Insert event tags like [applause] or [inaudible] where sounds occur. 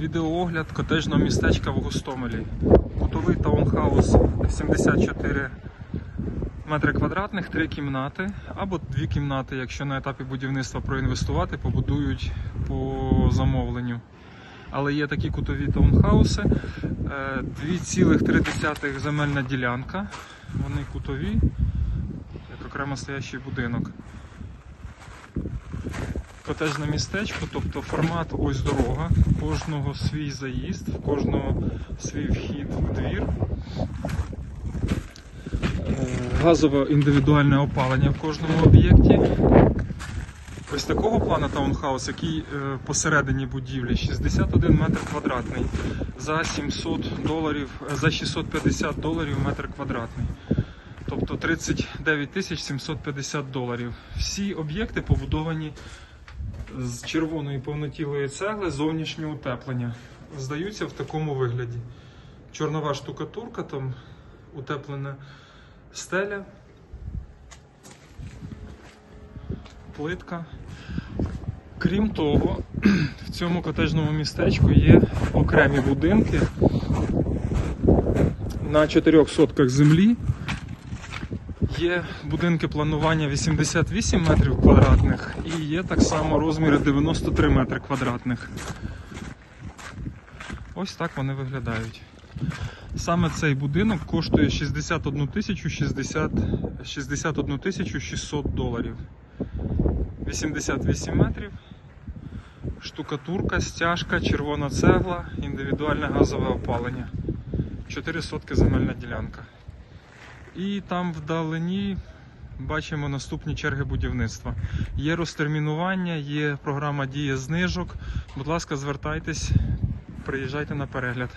Відеоогляд котежного містечка в Гостомелі. Кутовий таунхаус 74 метри квадратних, три кімнати або дві кімнати, якщо на етапі будівництва проінвестувати, побудують по замовленню. Але є такі кутові таунхауси, е, 2,3 земельна ділянка. Вони кутові, як окремо стоящий будинок. Котежне містечко, тобто формат ось дорога, в кожного свій заїзд, в кожного свій вхід в двір. Е, Газове індивідуальне опалення в кожному об'єкті. Ось такого плану таунхаус, який е, посередині будівлі 61 метр квадратний за 700 доларів, е, за 650 доларів метр квадратний. Тобто 39 тисяч 750 доларів. Всі об'єкти побудовані з червоної повнотілої цегли зовнішнє утеплення. Здаються в такому вигляді. Чорнова штукатурка, там утеплена стеля, плитка. Крім того, [clears throat] в цьому котежному містечку є окремі будинки на 4 сотках землі. Є будинки планування 88 метрів квадратних і є так само розміри 93 метри квадратних. Ось так вони виглядають. Саме цей будинок коштує 61 тисячу 60, 61 тисячу 600 доларів. 88 метрів. Штукатурка, стяжка, червона цегла, індивідуальне газове опалення. 4 сотки земельна ділянка. І там вдалині бачимо наступні черги будівництва. Є розтермінування, є програма дії знижок. Будь ласка, звертайтесь, приїжджайте на перегляд.